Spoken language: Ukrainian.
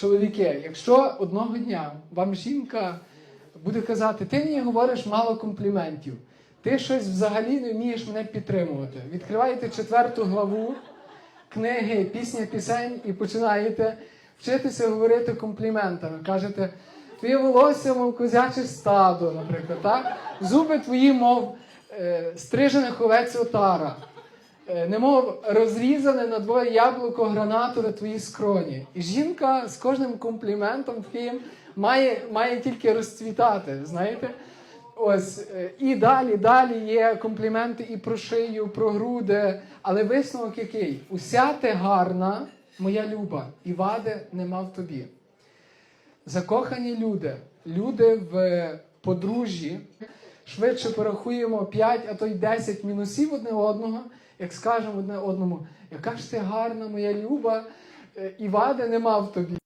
чоловіки, якщо одного дня вам жінка буде казати, ти мені говориш мало компліментів, ти щось взагалі не вмієш мене підтримувати. Відкриваєте четверту главу книги Пісня пісень і починаєте вчитися говорити компліментами. Кажете, твоє волосся, мов козяче стадо, наприклад, так? Зуби твої, мов е, стрижених овець отара. Е, Немов розрізане на двоє яблуко гранатове твої скроні. І жінка з кожним компліментом таким має, має тільки розцвітати, знаєте? Ось е, і далі, далі є компліменти і про шию, про груди. Але висновок який? Уся ти гарна, моя люба, і вади нема в тобі. Закохані люди, люди в подружжі, швидше порахуємо 5, а то й 10 мінусів одне одного, як скажемо одне одному, яка ж ти гарна, моя люба, е, і вади нема в тобі.